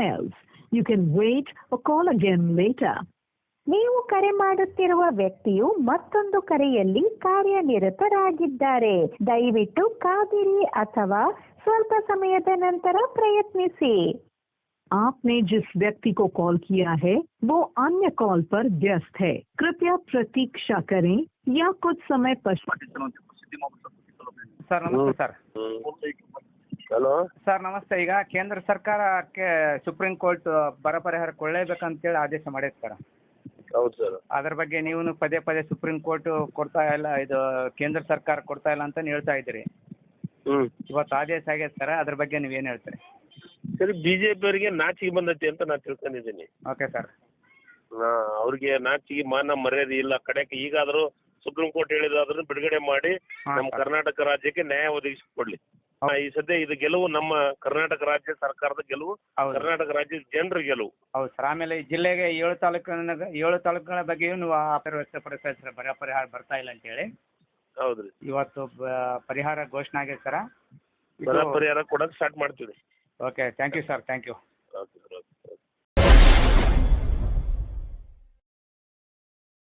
else. You can wait or call again later. ನೀವು ಕರೆ ಮಾಡುತ್ತಿರುವ ವ್ಯಕ್ತಿಯು ಮತ್ತೊಂದು ಕರೆಯಲ್ಲಿ ಕಾರ್ಯನಿರತರಾಗಿದ್ದಾರೆ ದಯವಿಟ್ಟು ಕಾದಿರಿ ಅಥವಾ ಸ್ವಲ್ಪ ಸಮಯದ ನಂತರ ಪ್ರಯತ್ನಿಸಿ आपने जिस व्यक्ति को कॉल किया है वो अन्य कॉल पर व्यस्त है कृपया प्रतीक्षा करें या कुछ समय पश्चात ಸರ್ ನಮಸ್ತೆ ಸರ್ ಹಲೋ? ಸರ್ ನಮಸ್ತೆ. ಈಗ ಕೇಂದ್ರ ಸರ್ಕಾರಕ್ಕೆ ಸುಪ್ರೀಂ ಕೋರ್ಟ್ ಬರ ಪರಿಹಾರ ಕೊಳ್ಳೇಬೇಕಂತೇಳಿ ಆದೇಶ ಮಾಡಿದೆ ಸರ್. ಹೌದು ಸರ್. ಅದ್ರ ಬಗ್ಗೆ ನೀವು ಪದೇ ಪದೇ ಸುಪ್ರೀಂ ಕೋರ್ಟ್ ಕೊಡ್ತಾ ಇಲ್ಲ ಇದು ಕೇಂದ್ರ ಸರ್ಕಾರ ಕೊಡ್ತಾ ಇಲ್ಲ ಅಂತ ಹೇಳ್ತಾ ಇದ್ದೀರಿ. ಹ್ಞೂ ಇವತ್ತು ಆದೇಶ ಆಗೈತೆ ಸರ್. ಅದ್ರ ಬಗ್ಗೆ ನೀವು ಏನು ಹೇಳ್ತೀರಿ? ಸರಿ ಬಿ ಜೆ ಪಿಯವರಿಗೆ ನಾಚಿಕೆ ಬಂದೈತಿ ಅಂತ ನಾನು ತಿಳ್ಕೊಂಡಿದ್ದೀನಿ. Okay sir. ಹಾಂ ಅವ್ರಿಗೆ ನಾಚಿಕೆ ಮಾನ ಮರ್ಯಾದೆ ಇಲ್ಲ. ಕಡೆಗೆ ಈಗಾದರೂ ಸುಪ್ರೀಂ ಕೋರ್ಟ್ ಹೇಳಿದ್ರು ಬಿಡುಗಡೆ ಮಾಡಿ ಹಾಂ ನಮ್ಮ ಸರ್. ಕರ್ನಾಟಕ ರಾಜ್ಯಕ್ಕೆ ನ್ಯಾಯ ಒದಗಿಸಿಕೊಡ್ಲಿ. ಈ ಸದ್ಯ ಇದು ಗೆಲುವು ನಮ್ಮ ಕರ್ನಾಟಕ ರಾಜ್ಯ ಸರ್ಕಾರದ ಗೆಲುವು ಹೌದು. ಕರ್ನಾಟಕ ರಾಜ್ಯದ ಜನರ ಗೆಲುವು. ಹೌದು ಸರ್. ಆಮೇಲೆ ಈ ಜಿಲ್ಲೆಗೆ ಏಳು ತಾಲೂಕಿನ ಏಳು ತಾಲೂಕುಗಳ ಬಗ್ಗೆಯೂ ನೀವು ಆಪರ ವ್ಯಕ್ತಪಡಿಸ್ತಾ ಸರ್ ಬರ ಪರಿಹಾರ ಬರ್ತಾ ಇಲ್ಲ ಅಂತ ಹೇಳಿ ಹೌದ್ರಿ. ಇವತ್ತು ಬ- ಪರಿಹಾರ ಘೋಷಣೆ ಆಗೈತೆ ಸರ್. ಬರ ಪರಿಹಾರ ಕೊಡಕ್ ಸ್ಟಾರ್ಟ್ ಮಾಡ್ತೀವಿ. Okay thank you sir thank you